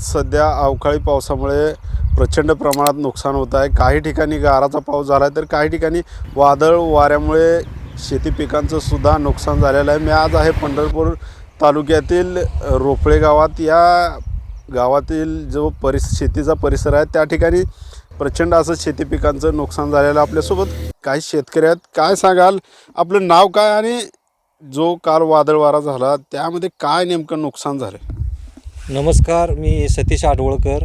सध्या अवकाळी पावसामुळे प्रचंड प्रमाणात नुकसान होत आहे. काही ठिकाणी गाराचा पाऊस झाला आहे तर काही ठिकाणी वादळ वाऱ्यामुळे शेती पिकांचं सुद्धा नुकसान झालेलं आहे. मी आज आहे पंढरपूर तालुक्यातील रोपळे गावात. या गावातील जो परिस शेतीचा परिसर आहे त्या ठिकाणी प्रचंड असं शेती पिकांचं नुकसान झालेलं आहे. आपल्यासोबत काही शेतकरी आहेत. काय सांगाल? आपलं नाव काय आणि जो काल वादळ वारा झाला त्यामध्ये काय नेमकं नुकसान झालं नमस्कार मी सतीश आडवळकर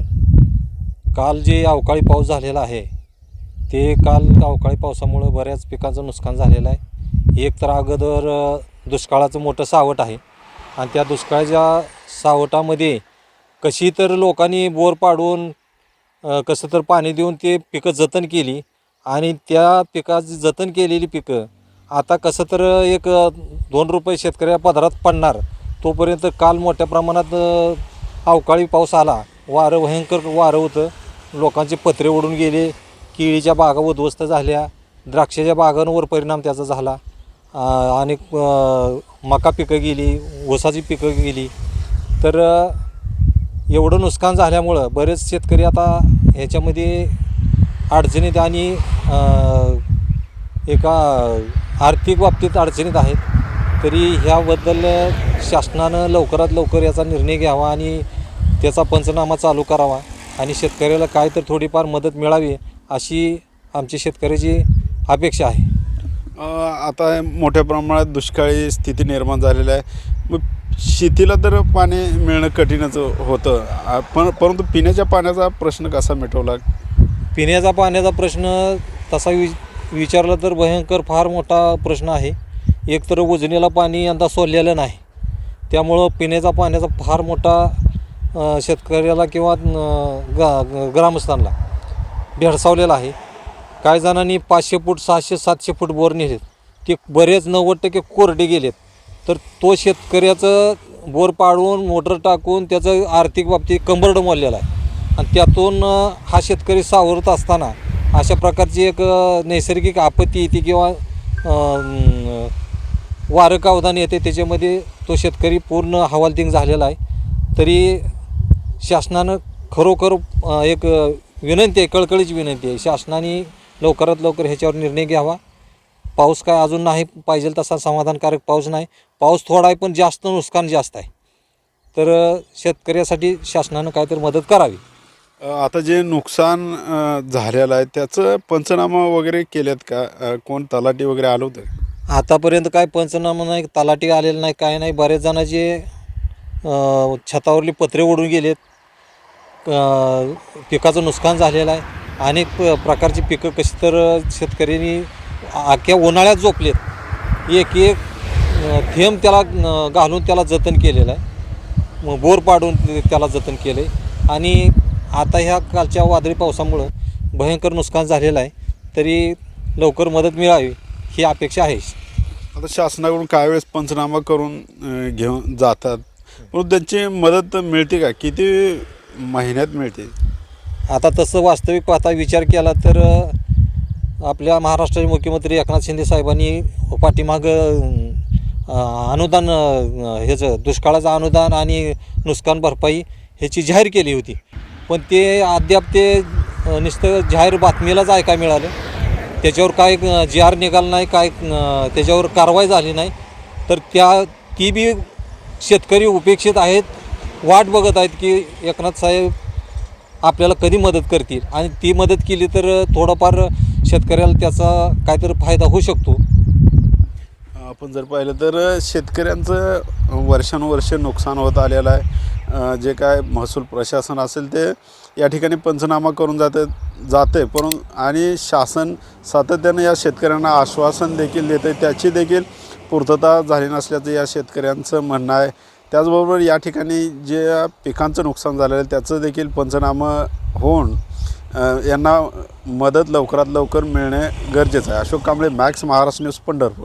काल जे अवकाळी पाऊस झालेला आहे ते काल अवकाळी पावसामुळं बऱ्याच पिकांचं नुकसान झालेलं आहे. एक तर अगोदर दुष्काळाचं मोठं सावट आहे आणि त्या दुष्काळाच्या सावटामध्ये कशी तर लोकांनी बोर पाडून कसं तर पाणी देऊन ते पिकं जतन केली आणि त्या पिकाची जतन केलेली पिकं आता कसं तर एक दोन रुपये शेतकऱ्या पदरात पडणार तोपर्यंत काल मोठ्या प्रमाणात अवकाळी पाऊस आला. वारं भयंकर वारं होतं. लोकांचे पत्रे उडून गेले. केळीच्या बागा उद्ध्वस्त झाल्या. द्राक्षाच्या बागांवर परिणाम त्याचा झाला. आणि मका पिकं गेली ऊसाची पिकं गेली. तर एवढं नुकसान झाल्यामुळं बरेच शेतकरी आता ह्याच्यामध्ये अडचणीत आणि एका आर्थिक बाबतीत अडचणीत आहेत. तरी ह्याबद्दल शासनानं लवकरात लवकर याचा निर्णय घ्यावा आणि त्याचा पंचनामा चालू करावा आणि शेतकऱ्याला काय तर थोडीफार मदत मिळावी अशी आमची शेतकऱ्याची अपेक्षा आहे. आता मोठ्या प्रमाणात दुष्काळी स्थिती निर्माण झालेली आहे. मग शेतीला तर पाणी मिळणं कठीणच होतं. पण परंतु पिण्याच्या पाण्याचा प्रश्न कसा मिटवला? पिण्याचा पाण्याचा प्रश्न तसा वि विचारला तर भयंकर फार मोठा प्रश्न आहे. एक तर उजनीला पाणी यंदा सोडलेलं नाही. त्यामुळं पिण्याचा पाण्याचा फार मोठा शेतकऱ्याला किंवा गा ग- ग्रामस्थांना भेडसावलेला आहे. काही जणांनी पाचशे फूट सहाशे सातशे फूट बोर नेलेत. ते बरेच नव्वद टक्के कोरडे गेलेत. तर तो शेतकऱ्याचं बोर पाडून मोटर टाकून त्याचं आर्थिक बाबतीत कंबरडं मोडलेलं आहे. आणि त्यातून हा शेतकरी सावरत असताना अशा प्रकारची एक नैसर्गिक आपत्ती येते किंवा अ, वारं येते. त्याच्यामध्ये तो शेतकरी पूर्ण हवालदिंग झालेला आहे. तरी शासनानं खरोखर एक विनंती आहे कळकळीची विनंती आहे. शासनाने लवकरात लवकर ह्याच्यावर निर्णय घ्यावा. पाऊस काय अजून नाही पाहिजे तसा समाधानकारक पाऊस नाही. पाऊस थोडा आहे पण जास्त नुकसान जास्त आहे. तर शेतकऱ्यासाठी शासनानं काहीतरी मदत करावी. आता जे नुकसान झालेलं आहे त्याचं पंचनामा वगैरे केलेत का? कोण तलाठी वगैरे आलं होतं? आतापर्यंत काय पंचनामा नाही तलाठी आलेलं नाही काय नाही. बरेच जणांचे छतावरली पत्रे ओढून गेलेत. पिकाचं नुकसान झालेलं आहे. अनेक प- प्रकारची पिकं कशी तर शेतकऱ्यांनी आख्या उन्हाळ्यात झोपलेत. एक एक थेंब त्याला घालून त्याला जतन केलेलं आहे. मग बोर पाडून त्याला जतन केलं आहे आणि आता ह्या कालच्या वादळी पावसामुळं भयंकर नुकसान झालेलं आहे. तरी लवकर मदत मिळावी ही अपेक्षा आहे. आता शासनाकडून काही वेळेस पंचनामा करून घेऊन जातात परंतु त्यांची मदत मिळते का? किती महिन्यात मिळते? आता तसं वास्तविक पाहता विचार केला तर आपल्या महाराष्ट्राचे मुख्यमंत्री एकनाथ शिंदे साहेबांनी पाठीमाग अनुदान ह्याचं दुष्काळाचं अनुदान आणि नुकसान भरपाई ह्याची जाहीर केली होती. पण ते अद्याप ते नुसतं जाहीर बातमीलाच ऐका मिळालं. त्याच्यावर काय जी आर निघाला नाही काय त्याच्यावर कारवाई झाली नाही. तर त्या ती बी शेतकरी उपेक्षित आहेत. वाट बघत आहेत की एकनाथ साहेब आपल्याला कधी मदत करतील? आणि ती मदत केली तर थोडंफार शेतकऱ्याला त्याचा काहीतरी फायदा होऊ शकतो. आपण जर पाहिलं तर शेतकऱ्यांचं वर्षानुवर्ष नुकसान होत आलेलं आहे. जे काय महसूल प्रशासन असेल ते या ठिकाणी पंचनामा करून जाते जाते. परंतु आणि शासन सातत्याने या शेतकऱ्यांना आश्वासन देखील देते. त्याची देखील पूर्तता झाली नसल्याचं या शेतकऱ्यांचं म्हणणं आहे. त्याचबरोबर या ठिकाणी जे पिकांचं नुकसान झालेलं आहे त्याचं देखील पंचनामा होऊन यांना मदत लवकरात लवकर मिळणे गरजेचं आहे. Ashok Kamble Max Maharashtra news Pandharpur.